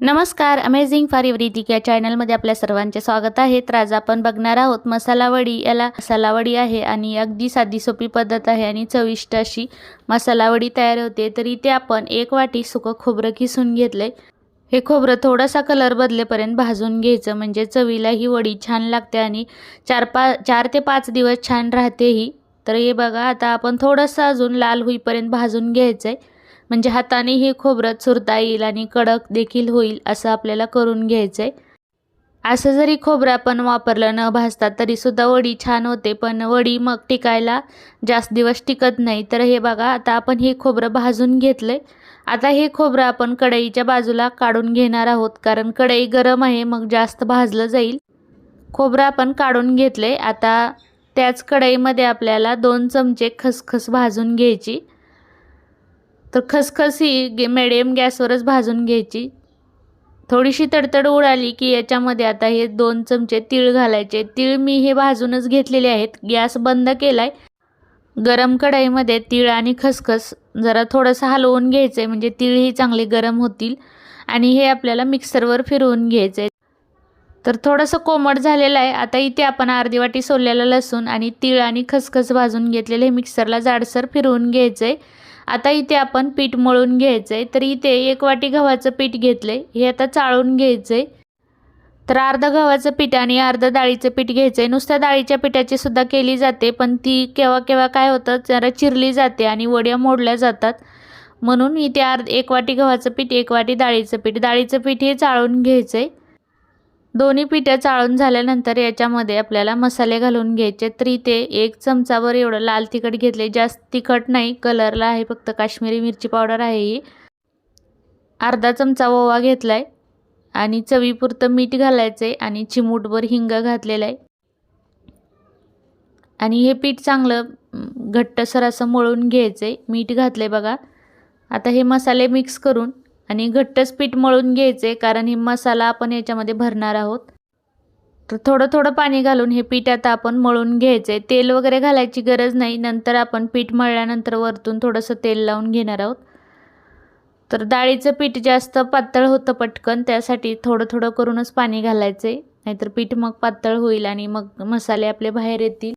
नमस्कार amazing for everything या चॅनलमध्ये आपल्या सर्वांचे स्वागत आहे. तर आज आपण बघणार आहोत मसालावडी याला मसालावडी आहे आणि अगदी साधी सोपी पद्धत आहे आणि चविष्ट अशी मसालावडी तयार होते. तर इथे आपण एक वाटी सुकं खोबरं किसून घेतले हे खोबरं थोडासा कलर बदलेपर्यंत भाजून घ्यायचं. म्हणजे चवीला ही वडी छान लागते आणि चार पा चार ते पाच दिवस छान राहते ही. तर हे बघा आता आपण थोडंसं अजून लाल होईपर्यंत भाजून घ्यायचं आहे म्हणजे हाताने हे खोबरं चुरता येईल आणि कडक देखील होईल असं आपल्याला करून घ्यायचं आहे असं जरी खोबरं आपण वापरलं न भाजता तरीसुद्धा वडी छान होते पण वडी मग टिकायला जास्त दिवस टिकत नाही. तर हे बघा आता आपण हे खोबरं भाजून घेतलं आहे आता हे खोबरं आपण कढईच्या बाजूला काढून घेणार आहोत कारण कढई गरम आहे मग जास्त भाजलं जाईल. खोबरं आपण काढून घेतले आता त्याच कढईमध्ये आपल्याला दोन चमचे खसखस भाजून घ्यायची. तर खसखस ही गे मिडियम गॅसवरच भाजून घ्यायची. थोडीशी तडतड उडाली की याच्यामध्ये आता हे दोन चमचे तीळ घालायचे. तीळ मी हे भाजूनच घेतलेले आहेत. गॅस बंद केला आहे गरम कढईमध्ये तीळ आणि खसखस जरा थोडंसं हलवून घ्यायचं आहे म्हणजे तीळही चांगले गरम होतील. आणि हे आपल्याला मिक्सरवर फिरवून घ्यायचं आहे तर थोडंसं कोमट झालेलं आहे. आता इथे आपण अर्धी वाटी सोललेलं लसूण आणि तीळ आणि खसखस भाजून घेतलेले हे मिक्सरला जाडसर फिरवून घ्यायचं आहे आता इथे आपण पीठ मळून घ्यायचं आहे तर इथे एक वाटी गव्हाचं पीठ घेतलं आहे हे आता चाळून घ्यायचं आहे तर अर्धं गव्हाचं पीठ आणि अर्धं डाळीचं पीठ घ्यायचं आहे नुसत्या डाळीच्या पिठाची सुद्धा केली जाते पण ती केव्हा केव्हा काय होतं जरा चिरली जाते आणि वड्या मोडल्या जातात. म्हणून इथे अर्ध एक वाटी गव्हाचं पीठ एक वाटी डाळीचं पीठ. डाळीचं पीठ हे चाळून घ्यायचं आहे दोन्ही पिठं चाळून झाल्यानंतर याच्यामध्ये आपल्याला मसाले घालून घ्यायचे. तरी ते एक चमचावर एवढं लाल तिखट घेतले. जास्त तिखट नाही. कलरला आहे फक्त काश्मीरी मिरची पावडर आहे ही. अर्धा चमचा ओवा घेतला आहे आणि चवीपुरतं मीठ घालायचं आहे आणि चिमूटभर हिंग घातलेलं आहे आणि हे पीठ चांगलं घट्टसर असं मळून घ्यायचं आहे मीठ घातलं आहे बघा. आता हे मसाले मिक्स करून आणि घट्टच पीठ मळून घ्यायचे कारण हे मसाला आपण याच्यामध्ये भरणार आहोत. तर थोडं थोडं पाणी घालून हे पीठ आता आपण मळून घ्यायचं तेल वगैरे घालायची गरज नाही नंतर आपण पीठ मळल्यानंतर वरतून थोडंसं तेल लावून घेणार आहोत. तर डाळीचं पीठ जास्त पातळ होतं पटकन त्यासाठी थोडं थोडं करूनच पाणी घालायचं नाहीतर पीठ मग पातळ होईल आणि मग मसाले आपले बाहेर येतील.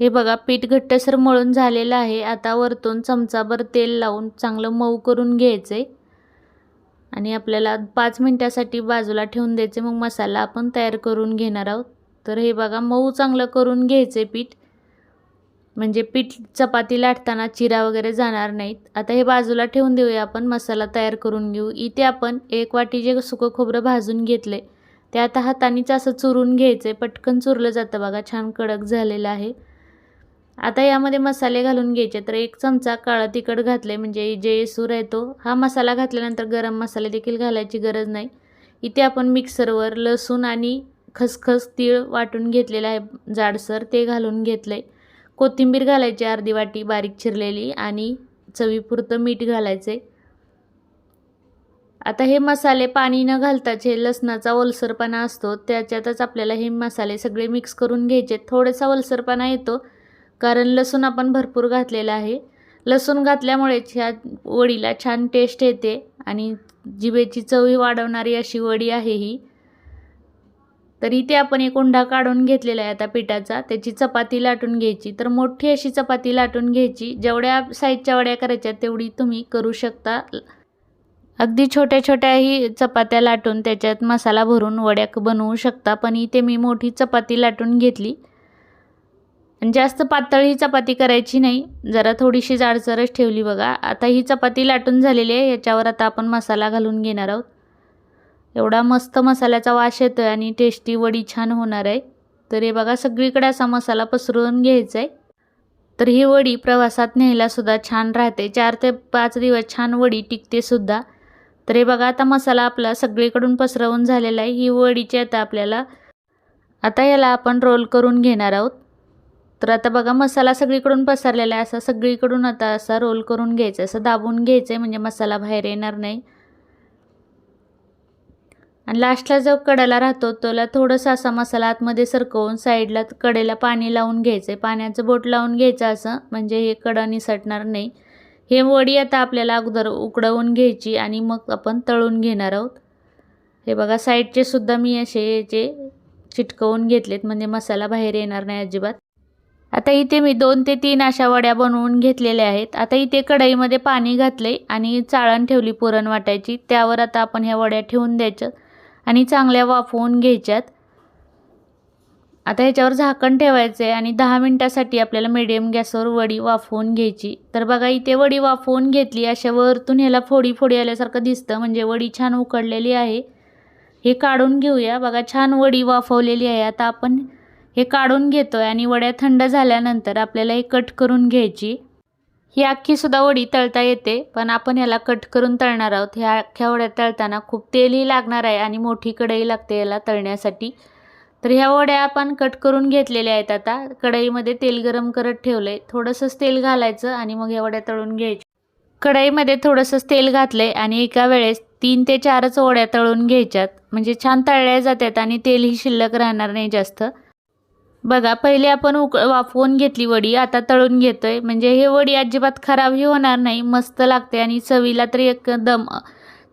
हे बघा पीठ घट्टसर मळून झालेलं आहे. आता वरतून चमचाभर तेल लावून चांगलं मऊ करून घ्यायचं आहे आणि आपल्याला पाच मिनटासाठी बाजूला ठेवून द्यायचे. मग मसाला आपण तयार करून घेणार आहोत. तर हे बघा मऊ चांगलं करून घ्यायचे पीठ. म्हणजे पीठ चपाती लाटताना चिरा वगैरे जाणार नाहीत. आता हे बाजूला ठेवून देऊया आपण. मसाला तयार करून घेऊ. इथे आपण एक वाटी जे सुकं खोबरं भाजून घेतले ते आता हातानेच असं चुरून घ्यायचं पटकन चुरलं जातं बघा. छान कडक झालेलं आहे. आता यामध्ये मसाले घालून घ्यायचे. तर एक चमचा काळं तिखट घातले म्हणजे जे सूर आहे तो हा मसाला घातल्यानंतर गरम मसाले देखील घालायची गरज नाही. इथे आपण मिक्सरवर लसूण आणि खसखस तीळ वाटून घेतलेलं आहे. जाडसर ते घालून घेतलं आहे कोथिंबीर घालायची अर्धी वाटी बारीक चिरलेली आणि चवीपुरतं मीठ घालायचे. आता हे मसाले पाणी न घालताच हे लसणाचा ओलसरपणा असतो. त्याच्यातच आपल्याला हे मसाले सगळे मिक्स करून घ्यायचे. थोडासा ओलसरपणा येतो. कारण लसूण आपण भरपूर घातलेला आहे. लसूण घातल्यामुळेच ह्या वडीला छान टेस्ट येते आणि जिभेची चवही वाढवणारी अशी वडी आहे ही. तर इथे आपण एक उंडा काढून घेतलेला आहे आता पिठाचा. त्याची चपाती लाटून घ्यायची. तर मोठी अशी चपाती लाटून घ्यायची. जेवढ्या साईजच्या वड्या करायच्या तेवढी तुम्ही करू शकता. अगदी छोट्या छोट्याही चपात्या लाटून त्याच्यात मसाला भरून वड्या बनवू शकता. पण इथे मी मोठी चपाती लाटून घेतली. आणि जास्त पातळ ही चपाती करायची नाही. जरा थोडीशी जाडसरच ठेवली बघा. आता ही चपाती लाटून झालेली आहे. याच्यावर आता आपण मसाला घालून घेणार आहोत. एवढा मस्त मसाल्याचा वास येतो आहे आणि टेस्टी वडी छान होणार आहे. तर हे बघा सगळीकडे असा मसाला पसरवून घ्यायचा आहे तर ही वडी प्रवासात न्यायलासुद्धा छान राहते. चार ते पाच दिवस छान वडी टिकतेसुद्धा तर हे बघा आता मसाला आपला सगळीकडून पसरवून झालेला आहे. ही वडीची आता आपल्याला आता याला आपण रोल करून घेणार आहोत. तर आता बघा मसाला सगळीकडून पसरलेला आहे. असा सगळीकडून आता असा रोल करून घ्यायचा असं दाबून घ्यायचं आहे म्हणजे मसाला बाहेर येणार नाही. आणि लास्टला जो कडेला राहतो त्याला थोडंसं असा मसाला आतमध्ये सरकवून साईडला कडेला पाणी लावून घ्यायचं आहे पाण्याचं बोट लावून घ्यायचं असं म्हणजे हे कडं निसटणार नाही. हे वडी आता आपल्याला अगोदर उकडवून घ्यायची आणि मग आपण तळून घेणार आहोत. हे बघा साईडचे सुद्धा मी असे याचे चिटकवून घेतलेत म्हणजे मसाला बाहेर येणार नाही अजिबात. आता इथे मी दोन ते तीन अशा वड्या बनवून घेतलेल्या आहेत. आता इथे कढईमध्ये पाणी घातले आणि चाळण ठेवली पुरण वाटायची. त्यावर आता आपण ह्या वड्या ठेवून द्यायच्या आणि चांगल्या वाफवून घ्यायच्यात. आता ह्याच्यावर झाकण ठेवायचं आहे आणि दहा मिनटासाठी आपल्याला मिडियम गॅसवर वडी वाफवून घ्यायची. तर बघा इथे वडी वाफवून घेतली. अशा वरतून ह्याला फोडी फोडी आल्यासारखं दिसतं. म्हणजे वडी छान उकडलेली आहे. हे काढून घेऊया. बघा छान वडी वाफवलेली आहे. आता आपण हे काढून घेतो आहे आणि वड्या थंड झाल्यानंतर आपल्याला हे कट करून घ्यायची. ही अख्खीसुद्धा वडी तळता येते पण आपण ह्याला कट करून तळणार आहोत. ह्या अख्ख्या वड्या तळताना खूप तेलही लागणार आहे आणि मोठी कढई लागते याला तळण्यासाठी. तर ह्या वड्या आपण कट करून घेतलेल्या आहेत आता. कढईमध्ये तेल गरम करत ठेवलं आहे थोडंसंच तेल घालायचं आणि मग ह्या वड्या तळून घ्यायच्या. कढईमध्ये थोडंसंच तेल घातलं आहे आणि एका वेळेस तीन ते चारच वड्या तळून घ्यायच्यात. म्हणजे छान तळल्या जातात आणि तेलही शिल्लक राहणार नाही जास्त. बघा पहिले आपण उक वाफवून घेतली वडी आता तळून घेतोय. म्हणजे हे वडी अजिबात खराबही होणार नाही मस्त लागते आणि चवीला तरी एकदम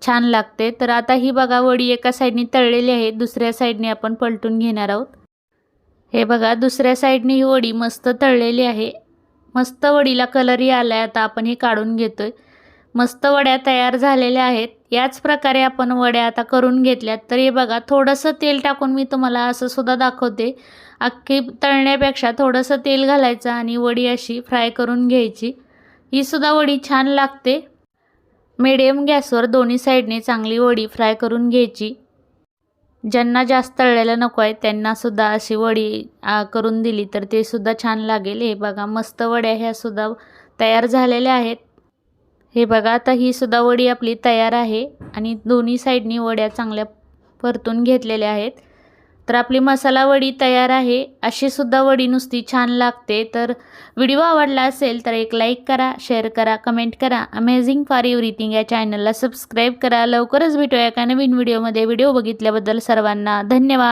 छान लागते. तर आता ही बघा वडी एका साईडने तळलेली आहे दुसऱ्या साईडने आपण पलटून घेणार आहोत. हे बघा दुसऱ्या साईडने ही वडी मस्त तळलेली आहे. मस्त वडीला कलरही आला आहे आता आपण हे काढून घेतोय. मस्त वड्या तयार झालेल्या आहेत. याच प्रकारे आपण वड्या आता करून घेतल्यात. तर हे बघा थोडंसं तेल टाकून मी तुम्हाला असं सुद्धा दाखवते. अख्खी तळण्यापेक्षा थोडंसं तेल घालायचं आणि वडी अशी फ्राय करून घ्यायची. ही सुद्धा वडी छान लागते. मिडियम गॅसवर दोन्ही साईडने चांगली वडी फ्राय करून घ्यायची. ज्यांना जास्त तळलेलं नको आहे त्यांनासुद्धा अशी वडी करून दिली तर ते सुद्धा छान लागेल. हे बघा मस्त वड्या ह्या सुद्धा तयार झालेल्या आहेत. हे बघा आता ही सुद्धा वडी आपली तयार आहे आणि दोन्ही साईडनी वड्या चांगल्या परतून घेतलेल्या आहेत. तर आपली मसाला वडी तयार आहे. अशी सुद्धा वडी नुसती छान लागते. तर व्हिडिओ आवडला असेल तर एक लाईक करा शेअर करा कमेंट करा. अमेझिंग फॉर एव्हरीथिंग या चॅनलला सबस्क्राईब करा. लवकरच भेटूया एका नवीन व्हिडिओमध्ये व्हिडिओ बघितल्याबद्दल सर्वांना धन्यवाद.